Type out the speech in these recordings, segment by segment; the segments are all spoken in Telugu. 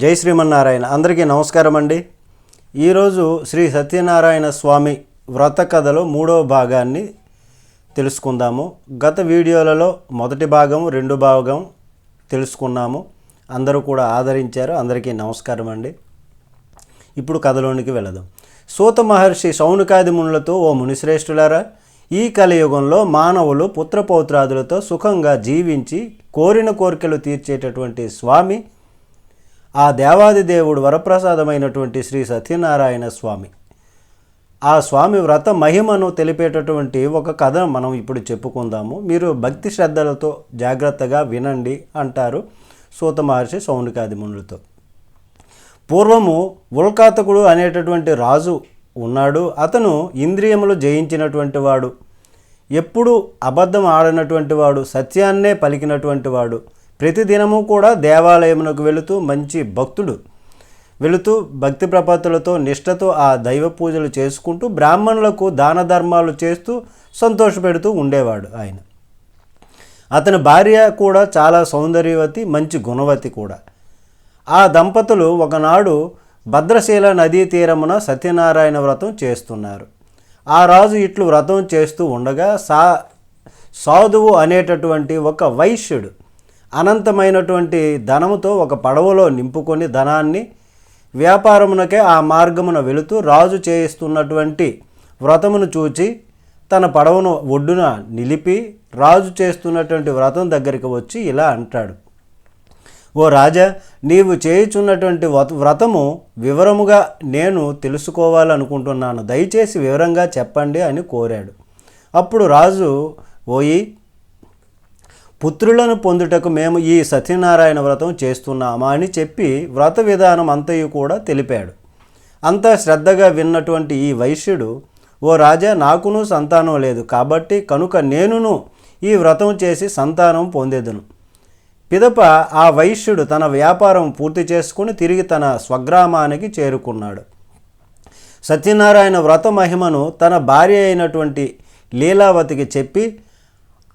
జై శ్రీమన్నారాయణ. అందరికీ నమస్కారం అండి. ఈరోజు శ్రీ సత్యనారాయణ స్వామి వ్రత కథలో మూడవ భాగాన్ని తెలుసుకుందాము. గత వీడియోలలో మొదటి భాగం రెండు భాగం తెలుసుకున్నాము. అందరూ కూడా ఆదరించారు. అందరికీ నమస్కారం అండి. ఇప్పుడు కథలోనికి వెళదాం. సూత మహర్షి శౌనకాది మునులతో ఓ మునిశ్రేష్ఠులారా ఈ కలియుగంలో మానవులు పుత్రపౌత్రాదులతో సుఖంగా జీవించి కోరిన కోరికలు తీర్చేటటువంటి స్వామి ఆ దేవాది దేవుడు వరప్రసాదమైనటువంటి శ్రీ సత్యనారాయణ స్వామి. ఆ స్వామి వ్రత మహిమను తెలిపేటటువంటి ఒక కథ మనం ఇప్పుడు చెప్పుకుందాము. మీరు భక్తి శ్రద్ధలతో జాగ్రత్తగా వినండి అంటారు సూత మహర్షి శౌనకాది మునులతో. పూర్వము ఉల్కాతకుడు అనేటటువంటి రాజు ఉన్నాడు. అతను ఇంద్రియములు జయించినటువంటి వాడు. ఎప్పుడూ అబద్ధం ఆడినటువంటి వాడు. సత్యాన్నే పలికినటువంటి వాడు. ప్రతిదినము కూడా దేవాలయమునకు వెళుతూ మంచి భక్తుడు. వెళుతూ భక్తి ప్రపత్తులతో నిష్ఠతో ఆ దైవ పూజలు చేసుకుంటూ బ్రాహ్మణులకు దాన ధర్మాలు చేస్తూ సంతోషపెడుతూ ఉండేవాడు ఆయన. అతని భార్య కూడా చాలా సౌందర్యవతి మంచి గుణవతి కూడా. ఆ దంపతులు ఒకనాడు భద్రశీల నదీ తీరమున సత్యనారాయణ వ్రతం చేస్తున్నారు. ఆ రాజు ఇట్లు వ్రతం చేస్తూ ఉండగా సా సాధువు అనేటటువంటి ఒక వైశ్యుడు అనంతమైనటువంటి ధనముతో ఒక పడవలో నింపుకొని ధనాన్ని వ్యాపారమునకే ఆ మార్గమున వెళుతూ రాజు చేయిస్తున్నటువంటి వ్రతమును చూచి తన పడవను ఒడ్డున నిలిపి రాజు చేస్తున్నటువంటి వ్రతం దగ్గరికి వచ్చి ఇలా అంటాడు. ఓ రాజా నీవు చేయుచున్నటువంటి వ్రత- వ్రతము వివరముగా నేను తెలుసుకోవాలనుకుంటున్నాను. దయచేసి వివరంగా చెప్పండి అని కోరాడు. అప్పుడు రాజు ఓయి పుత్రులను పొందుటకు మేము ఈ సత్యనారాయణ వ్రతం చేస్తున్నామా అని చెప్పి వ్రత విధానం అంతయు కూడా తెలిపాడు. అంతా శ్రద్ధగా విన్నటువంటి ఈ వైశ్యుడు ఓ రాజా నాకును సంతానం లేదు. కాబట్టి కనుక నేనును ఈ వ్రతం చేసి సంతానం పొందేదను. పిదప ఆ వైశ్యుడు తన వ్యాపారం పూర్తి చేసుకుని తిరిగి తన స్వగ్రామానికి చేరుకున్నాడు. సత్యనారాయణ వ్రత మహిమను తన భార్య అయినటువంటి లీలావతికి చెప్పి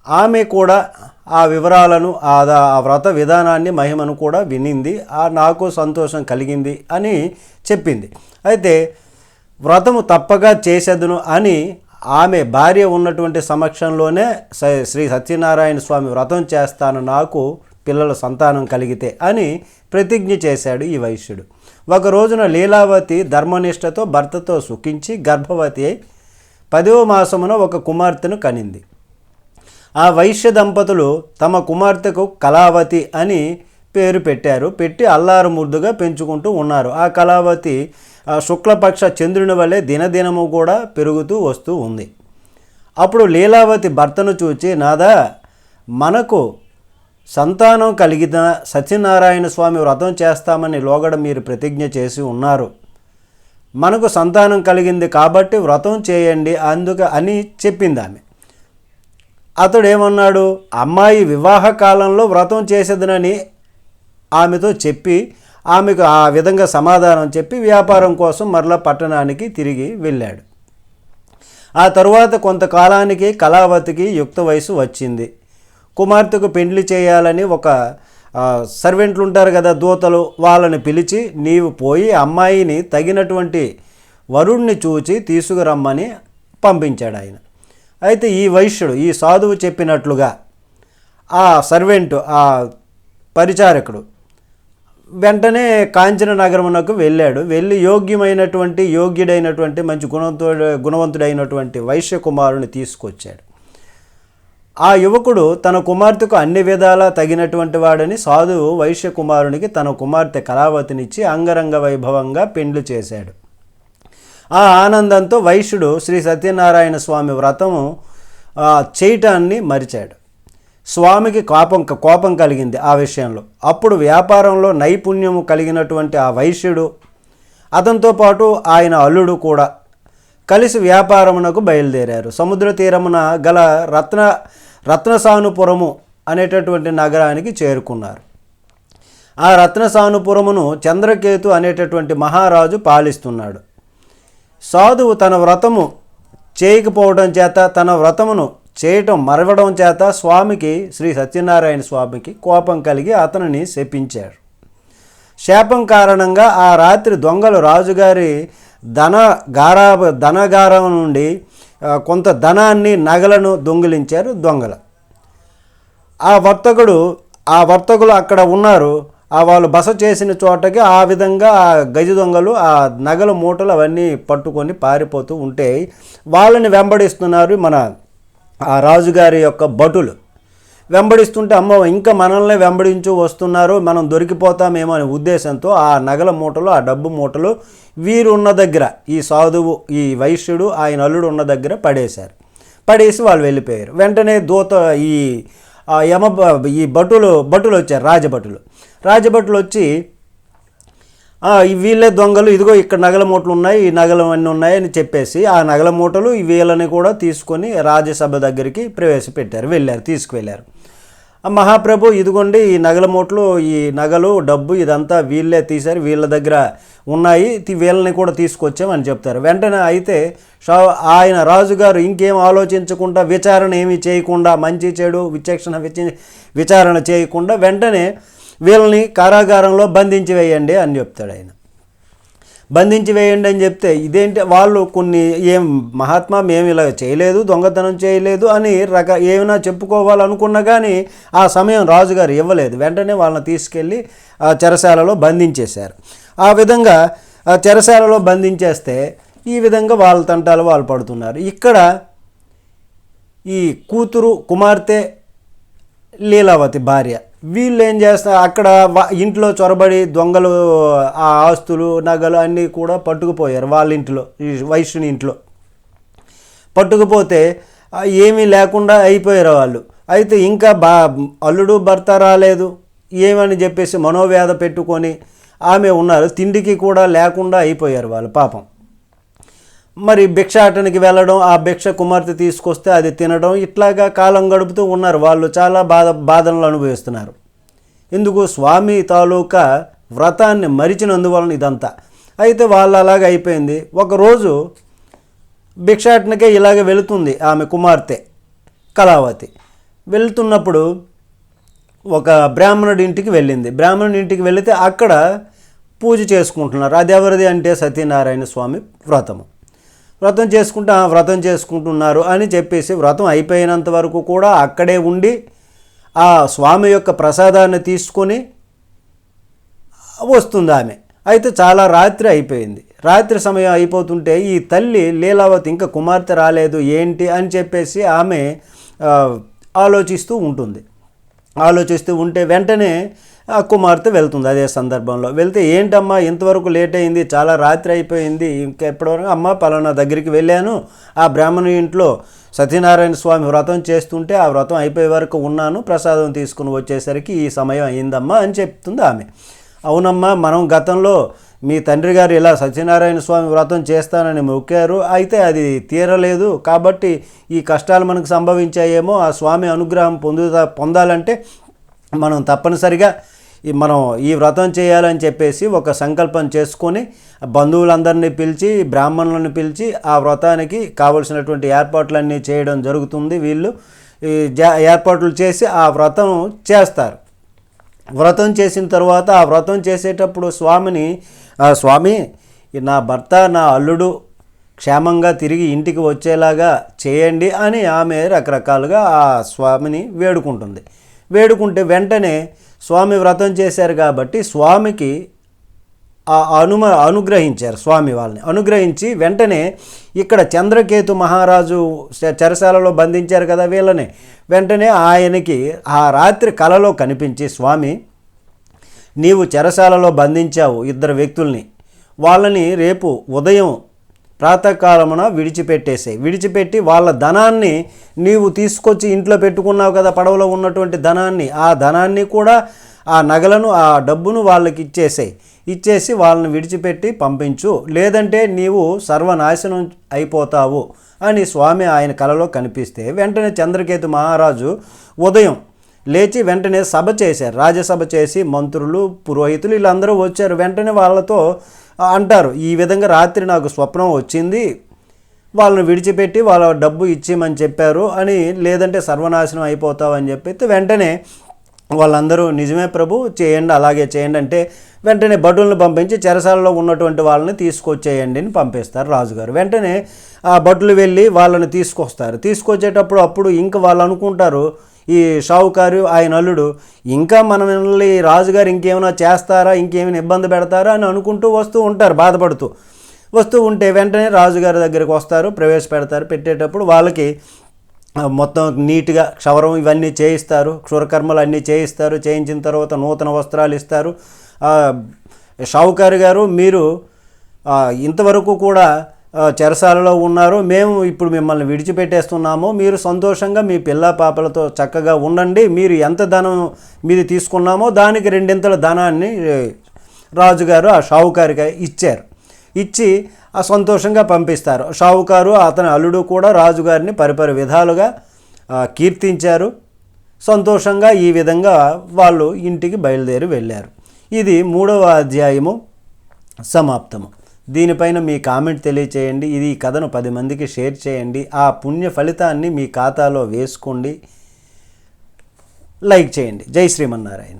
ఆమె కూడా ఆ వివరాలను ఆ ఆ వ్రత విధానాన్ని మహిమను కూడా వినింది. ఆ నాకు సంతోషం కలిగింది అని చెప్పింది. అయితే వ్రతము తప్పగా చేసేదను అని ఆమె భార్య ఉన్నటువంటి సమక్షంలోనే స- శ్రీ సత్యనారాయణ స్వామి వ్రతం చేస్తాను నాకు పిల్లల సంతానం కలిగితే అని ప్రతిజ్ఞ చేశాడు ఈ వైశ్యుడు. ఒక రోజున లీలావతి ధర్మనిష్టతో భర్తతో సుఖించి గర్భవతి అయి పదవ మాసమున ఒక కుమార్తెను కనింది. ఆ వైశ్య దంపతులు తమ కుమార్తెకు కళావతి అని పేరు పెట్టారు. పెట్టి అల్లారు ముద్దుగా పెంచుకుంటూ ఉన్నారు. ఆ కళావతి ఆ శుక్లపక్ష చంద్రుని వలె దినదినము కూడా పెరుగుతూ వస్తూ ఉంది. అప్పుడు లీలావతి భర్తను చూచి నాదా మనకు సంతానం కలిగిన సత్యనారాయణ స్వామి వ్రతం చేస్తామని లోగడ మీరు ప్రతిజ్ఞ చేసి ఉన్నారు. మనకు సంతానం కలిగింది కాబట్టి వ్రతం చేయండి అందుక అని చెప్పింది ఆమె అతడు ఏమన్నాడు అమ్మాయి వివాహ కాలంలో వ్రతం చేసేదనని ఆమెతో చెప్పి ఆమెకు ఆ విధంగా సమాధానం చెప్పి వ్యాపారం కోసం మరలా పట్టణానికి తిరిగి వెళ్ళాడు. ఆ తరువాత కొంతకాలానికి కళావతికి యుక్త వయసు వచ్చింది. కుమార్తెకు పెండ్లి చేయాలని ఒక సర్వెంట్లు ఉంటారు కదా దూతలు వాళ్ళని పిలిచి నీవు పోయి అమ్మాయిని తగినటువంటి వరుణ్ణి చూచి తీసుకురమ్మని పంపించాడు ఆయన అయితే ఈ వైశ్యుడు ఈ సాధువు చెప్పినట్లుగా ఆ సర్వెంట్ ఆ పరిచారకుడు వెంటనే కాంచన నగరమునకు వెళ్ళాడు. వెళ్ళి యోగ్యమైనటువంటి యోగ్యుడైనటువంటి మంచి గుణవంతుడు గుణవంతుడైనటువంటి వైశ్య కుమారుని తీసుకొచ్చాడు. ఆ యువకుడు తన కుమార్తెకు అన్ని విధాలా తగినటువంటి వాడని సాధువు వైశ్య కుమారునికి తన కుమార్తె కళావతినిచ్చి అంగరంగ వైభవంగా పెండ్లు చేశాడు. ఆ ఆనందంతో వైశ్యుడు శ్రీ సత్యనారాయణ స్వామి వ్రతము చేయటాన్ని మరిచాడు. స్వామికి కోపం కోపం కలిగింది ఆ విషయంలో. అప్పుడు వ్యాపారంలో నైపుణ్యము కలిగినటువంటి ఆ వైశ్యుడు అతనితో పాటు ఆయన అల్లుడు కూడా కలిసి వ్యాపారమునకు బయలుదేరారు. సముద్ర తీరమున గల రత్న రత్నసానుపురము అనేటటువంటి నగరానికి చేరుకున్నారు. ఆ రత్నసానుపురమును చంద్రకేతు అనేటటువంటి మహారాజు పాలిస్తున్నాడు. సాధువు తన వ్రతము చేయకపోవడం చేత తన వ్రతమును చేయటం మరవడం చేత స్వామికి శ్రీ సత్యనారాయణ స్వామికి కోపం కలిగి అతనిని శపించాడు. శాపం కారణంగా ఆ రాత్రి దొంగలు రాజుగారి ధన గారా ధనగారం నుండి కొంత ధనాన్ని నగలను దొంగిలించారు దొంగలు. ఆ వర్తకుడు ఆ వర్తకులు అక్కడ ఉన్నారు. ఆ వాళ్ళు బస చేసిన చోటకి ఆ విధంగా ఆ గజ దొంగలు ఆ నగల మూటలు అవన్నీ పట్టుకొని పారిపోతూ ఉంటే వాళ్ళని వెంబడిస్తున్నారు మన ఆ రాజుగారి యొక్క భటులు. వెంబడిస్తుంటే అమ్మ ఇంకా మనల్ని వెంబడించు వస్తున్నారు మనం దొరికిపోతామేమో అనే ఉద్దేశంతో ఆ నగల మూటలు ఆ డబ్బు మూటలు వీరు ఉన్న దగ్గర ఈ సాధువు ఈ వైశ్యుడు ఆయన అల్లుడు ఉన్న దగ్గర పడేశారు. పడేసి వాళ్ళు వెళ్ళిపోయారు. వెంటనే దూత ఈ యమ ఈ భటులు భటులు వచ్చారు రాజభటులు రాజభటులు వచ్చి వీళ్ళే దొంగలు ఇదిగో ఇక్కడ నగల మూటలు ఉన్నాయి ఈ నగలు అన్నీ ఉన్నాయి అని చెప్పేసి ఆ నగల మూటలు వీళ్ళని కూడా తీసుకొని రాజ్యసభ దగ్గరికి ప్రవేశపెట్టారు వెళ్ళారు తీసుకువెళ్ళారు. మహాప్రభు ఇదిగోండి ఈ నగల మూటలు ఈ నగలు డబ్బు ఇదంతా వీళ్ళే తీశారు వీళ్ళ దగ్గర ఉన్నాయి వీళ్ళని కూడా తీసుకొచ్చామని చెప్తారు. వెంటనే అయితే షా ఆయన రాజుగారు ఇంకేం ఆలోచించకుండా విచారణ ఏమీ చేయకుండా మంచి చెడు విచక్షణ విచ విచారణ చేయకుండా వెంటనే వీళ్ళని కారాగారంలో బంధించి వేయండి అని చెప్తాడు ఆయన. బంధించి వేయండి అని చెప్తే ఇదేంటి వాళ్ళు కొన్ని ఏం మహాత్మా మేము ఇలా చేయలేదు దొంగతనం చేయలేదు అని రక ఏమైనా చెప్పుకోవాలనుకున్నా కానీ ఆ సమయం రాజుగారు ఇవ్వలేదు. వెంటనే వాళ్ళని తీసుకెళ్ళి ఆ చెరసాలలో బంధించేశారు. ఆ విధంగా చెరసాలలో బంధించేస్తే ఈ విధంగా వాళ్ళ తంటాలు వాళ్ళు పడుతున్నారు. ఇక్కడ ఈ కూతురు కుమార్తె లీలావతి భార్య వీళ్ళు ఏం చేస్తారు అక్కడ ఇంట్లో చొరబడి దొంగలు ఆ ఆస్తులు నగలు అన్నీ కూడా పట్టుకుపోయారు వాళ్ళ ఇంట్లో వైశ్యుని ఇంట్లో. పట్టుకుపోతే ఏమీ లేకుండా అయిపోయారు వాళ్ళు. అయితే ఇంకా బా అల్లుడు భర్త రాలేదు. ఏమని చెప్పేసి మనోవ్యాధ పెట్టుకొని ఆమె ఉన్నారు. తిండికి కూడా లేకుండా అయిపోయారు వాళ్ళు పాపం. మరి భిక్షాటనకి వెళ్ళడం ఆ భిక్ష కుమార్తె తీసుకొస్తే అది తినడం ఇట్లాగా కాలం గడుపుతూ ఉన్నారు. వాళ్ళు చాలా బాధ బాధనలు అనుభవిస్తున్నారు. ఎందుకు స్వామి తాలూకా వ్రతాన్ని మరిచినందువలన ఇదంతా. అయితే వాళ్ళు అలాగ అయిపోయింది. ఒకరోజు భిక్షాటనకే ఇలాగ వెళుతుంది ఆమె కుమార్తె కళావతి. వెళ్తున్నప్పుడు ఒక బ్రాహ్మణుడి ఇంటికి వెళ్ళింది. బ్రాహ్మణుడి ఇంటికి వెళితే అక్కడ పూజ చేసుకుంటున్నారు. అది ఎవరిది అంటే సత్యనారాయణ స్వామి వ్రతము. వ్రతం చేసుకుంటూ వ్రతం చేసుకుంటున్నారు అని చెప్పేసి వ్రతం అయిపోయినంత వరకు కూడా అక్కడే ఉండి ఆ స్వామి యొక్క ప్రసాదాన్ని తీసుకొని వస్తుంది ఆమె. అయితే చాలా రాత్రి అయిపోయింది. రాత్రి సమయం అయిపోతుంటే ఈ తల్లి లీలావతి ఇంకా కుమార్తె రాలేదు ఏంటి అని చెప్పేసి ఆమె ఆలోచిస్తూ ఉంటుంది. ఆలోచిస్తూ ఉంటే వెంటనే కుమార్తె వెళ్తుంది అదే సందర్భంలో. వెళ్తే ఏంటమ్మా ఇంతవరకు లేట్ అయింది చాలా రాత్రి అయిపోయింది ఇంకా ఎప్పటివరకు? అమ్మ పలానా దగ్గరికి వెళ్ళాను. ఆ బ్రాహ్మణు ఇంట్లో సత్యనారాయణ స్వామి వ్రతం చేస్తుంటే ఆ వ్రతం అయిపోయే వరకు ఉన్నాను ప్రసాదం తీసుకుని వచ్చేసరికి ఈ సమయం అయిందమ్మా అని చెప్తుంది ఆమె. అవునమ్మా మనం గతంలో మీ తండ్రి గారు ఇలా సత్యనారాయణ స్వామి వ్రతం చేస్తానని మొక్కారు. అయితే అది తీరలేదు. కాబట్టి ఈ కష్టాలు మనకు సంభవించాయేమో. ఆ స్వామి అనుగ్రహం పొందుతా పొందాలంటే మనం తప్పనిసరిగా మనం ఈ వ్రతం చేయాలని చెప్పేసి ఒక సంకల్పం చేసుకొని బంధువులందరినీ పిలిచి బ్రాహ్మణులను పిలిచి ఆ వ్రతానికి కావలసినటువంటి ఏర్పాట్లన్నీ చేయడం జరుగుతుంది. వీళ్ళు ఈ జా- ఏర్పాట్లు చేసి ఆ వ్రతం చేస్తారు. వ్రతం చేసిన తర్వాత ఆ వ్రతం చేసేటప్పుడు స్వామిని "ఆ, స్వామి నా భర్త నా అల్లుడు క్షేమంగా తిరిగి ఇంటికి వచ్చేలాగా చేయండి అని ఆమె రకరకాలుగా ఆ స్వామిని వేడుకుంటుంది. వేడుకుంటే వెంటనే స్వామి వ్రతం చేశారు కాబట్టి స్వామికి ఆ అనుమ అనుగ్రహించారు స్వామి వాళ్ళని. అనుగ్రహించి వెంటనే ఇక్కడ చంద్రకేతు మహారాజు చెరసాలలో బంధించారు కదా వీళ్ళని. వెంటనే ఆయనకి ఆ రాత్రి కలలో కనిపించి స్వామి నీవు చెరసాలలో బంధించావు ఇద్దరు వ్యక్తుల్ని. వాళ్ళని రేపు ఉదయం ప్రాతకాలమున విడిచిపెట్టేసాయి విడిచిపెట్టి వాళ్ళ ధనాన్ని నీవు తీసుకొచ్చి ఇంట్లో పెట్టుకున్నావు కదా పడవలో ఉన్నటువంటి ధనాన్ని. ఆ ధనాన్ని కూడా ఆ నగలను ఆ డబ్బును వాళ్ళకి ఇచ్చేసాయి. ఇచ్చేసి వాళ్ళని విడిచిపెట్టి పంపించు. లేదంటే నీవు సర్వనాశనం అయిపోతావు అని స్వామి ఆయన కలలో కనిపిస్తే వెంటనే చంద్రకేతు మహారాజు ఉదయం లేచి వెంటనే సభ చేశారు. రాజ్యసభ చేసి మంత్రులు పురోహితులు వీళ్ళందరూ వచ్చారు. వెంటనే వాళ్ళతో అంటారు ఈ విధంగా రాత్రి నాకు స్వప్నం వచ్చింది వాళ్ళని విడిచిపెట్టి వాళ్ళ డబ్బు ఇచ్చేయమని చెప్పారు అని లేదంటే సర్వనాశనం అయిపోతావు అని చెప్పి వెంటనే వాళ్ళందరూ నిజమే ప్రభు చేయండి అలాగే చేయండి అంటే వెంటనే భటులను పంపించి చెరసాలలో ఉన్నటువంటి వాళ్ళని తీసుకొచ్చేయండి అని పంపిస్తారు రాజుగారు. వెంటనే ఆ భటులు వెళ్ళి వాళ్ళని తీసుకొస్తారు. తీసుకొచ్చేటప్పుడు అప్పుడు ఇంకా వాళ్ళు అనుకుంటారు ఈ షావుకారు ఆయన అల్లుడు ఇంకా మనల్ని రాజుగారు ఇంకేమైనా చేస్తారా ఇంకేమైనా ఇబ్బంది పెడతారా అని అనుకుంటూ వస్తూ ఉంటారు బాధపడుతూ. వస్తూ ఉంటే వెంటనే రాజుగారి దగ్గరికి వస్తారు ప్రవేశపెడతారు. పెట్టేటప్పుడు వాళ్ళకి మొత్తం నీట్గా క్షవరం ఇవన్నీ చేయిస్తారు క్షురకర్మలు అన్నీ చేయిస్తారు చేయించిన తర్వాత నూతన వస్త్రాలు ఇస్తారు. షావుకారు గారు మీరు ఇంతవరకు కూడా చెరసాలలో ఉన్నారు. మేము ఇప్పుడు మిమ్మల్ని విడిచిపెట్టేస్తున్నాము. మీరు సంతోషంగా మీ పిల్ల పాపలతో చక్కగా ఉండండి. మీరు ఎంత ధనం మీది తీసుకున్నామో దానికి రెండింతల ధనాన్ని రాజుగారు ఆ షావుకారికి ఇచ్చారు. ఇచ్చి ఆ సంతోషంగా పంపిస్తారు. షావుకారు అతని అల్లుడు కూడా రాజుగారిని పరిపరి విధాలుగా కీర్తించారు. సంతోషంగా ఈ విధంగా వాళ్ళు ఇంటికి బయలుదేరి వెళ్ళారు. ఇది మూడవ అధ్యాయము. సమాప్తము. దీనిపైన మీ కామెంట్ తెలియచేయండి. ఇది ఈ కథను పది మందికి షేర్ చేయండి. ఆ పుణ్య ఫలితాన్ని మీ ఖాతాలో వేసుకోండి. లైక్ చేయండి. జై శ్రీమన్నారాయణ.